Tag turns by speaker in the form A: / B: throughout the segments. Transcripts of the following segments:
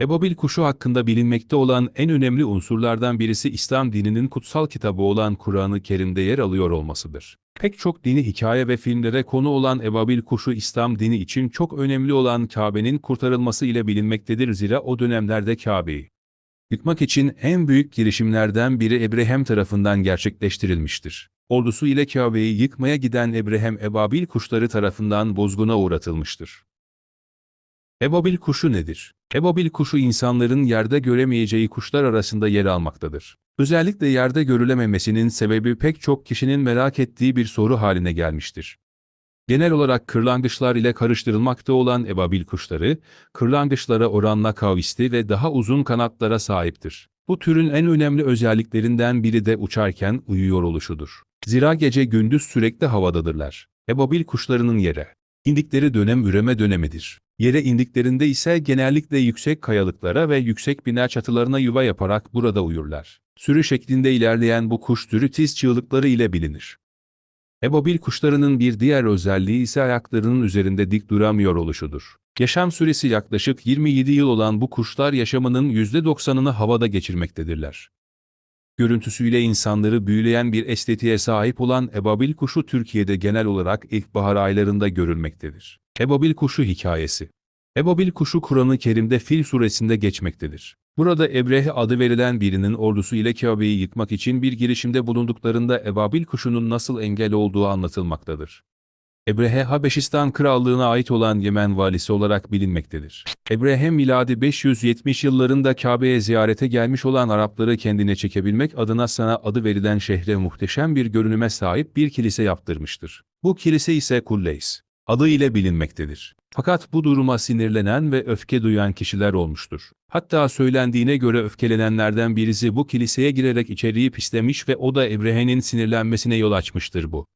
A: Ebabil kuşu hakkında bilinmekte olan en önemli unsurlardan birisi İslam dininin kutsal kitabı olan Kur'an-ı Kerim'de yer alıyor olmasıdır. Pek çok dini hikaye ve filmlere konu olan Ebabil kuşu İslam dini için çok önemli olan Kabe'nin kurtarılması ile bilinmektedir zira o dönemlerde Kabe'yi yıkmak için en büyük girişimlerden biri Ebrehem tarafından gerçekleştirilmiştir. Ordusu ile Kabe'yi yıkmaya giden Ebrehem Ebabil kuşları tarafından bozguna uğratılmıştır. Ebabil kuşu nedir? Ebabil kuşu insanların yerde göremeyeceği kuşlar arasında yer almaktadır. Özellikle yerde görülememesinin sebebi pek çok kişinin merak ettiği bir soru haline gelmiştir. Genel olarak kırlangıçlar ile karıştırılmakta olan ebabil kuşları, kırlangıçlara oranla kavisli ve daha uzun kanatlara sahiptir. Bu türün en önemli özelliklerinden biri de uçarken uyuyor oluşudur. Zira gece gündüz sürekli havadadırlar. Ebabil kuşlarının yere indikleri dönem üreme dönemidir. Yere indiklerinde ise genellikle yüksek kayalıklara ve yüksek bina çatılarına yuva yaparak burada uyurlar. Sürü şeklinde ilerleyen bu kuş türü tiz çığlıkları ile bilinir. Ebabil kuşlarının bir diğer özelliği ise ayaklarının üzerinde dik duramıyor oluşudur. Yaşam süresi yaklaşık 27 yıl olan bu kuşlar yaşamının %90'ını havada geçirmektedirler. Görüntüsüyle insanları büyüleyen bir estetiğe sahip olan ebabil kuşu Türkiye'de genel olarak ilkbahar aylarında görülmektedir. Ebabil kuşu hikayesi Ebabil kuşu Kur'an-ı Kerim'de Fil suresinde geçmektedir. Burada Ebrehe adı verilen birinin ordusu ile Kabe'yi yıkmak için bir girişimde bulunduklarında Ebabil kuşunun nasıl engel olduğu anlatılmaktadır. Ebrehe Habeşistan Krallığı'na ait olan Yemen valisi olarak bilinmektedir. Ebrehe miladi 570 yıllarında Kabe'ye ziyarete gelmiş olan Arapları kendine çekebilmek adına sana adı verilen şehre muhteşem bir görünüme sahip bir kilise yaptırmıştır. Bu kilise ise Kulleys adı ile bilinmektedir. Fakat bu duruma sinirlenen ve öfke duyan kişiler olmuştur. Hatta söylendiğine göre öfkelenenlerden birisi bu kiliseye girerek içeriği pislemiş ve o da Ebrehe'nin sinirlenmesine yol açmıştır bu.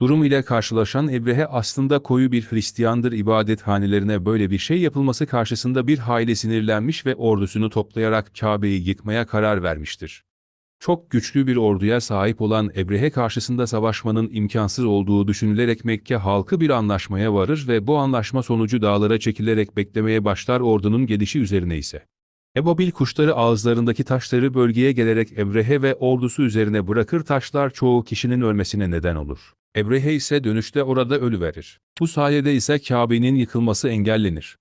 A: Durum ile karşılaşan Ebrehe aslında koyu bir Hristiyandır ibadethanelerine böyle bir şey yapılması karşısında bir hayli sinirlenmiş ve ordusunu toplayarak Kabe'yi yıkmaya karar vermiştir. Çok güçlü bir orduya sahip olan Ebrehe karşısında savaşmanın imkansız olduğu düşünülerek Mekke halkı bir anlaşmaya varır ve bu anlaşma sonucu dağlara çekilerek beklemeye başlar ordunun gelişi üzerine ise. Ebabil kuşları ağızlarındaki taşları bölgeye gelerek Ebrehe ve ordusu üzerine bırakır taşlar çoğu kişinin ölmesine neden olur. Ebrehe ise dönüşte orada ölüverir. Bu sayede ise Kabe'nin yıkılması engellenir.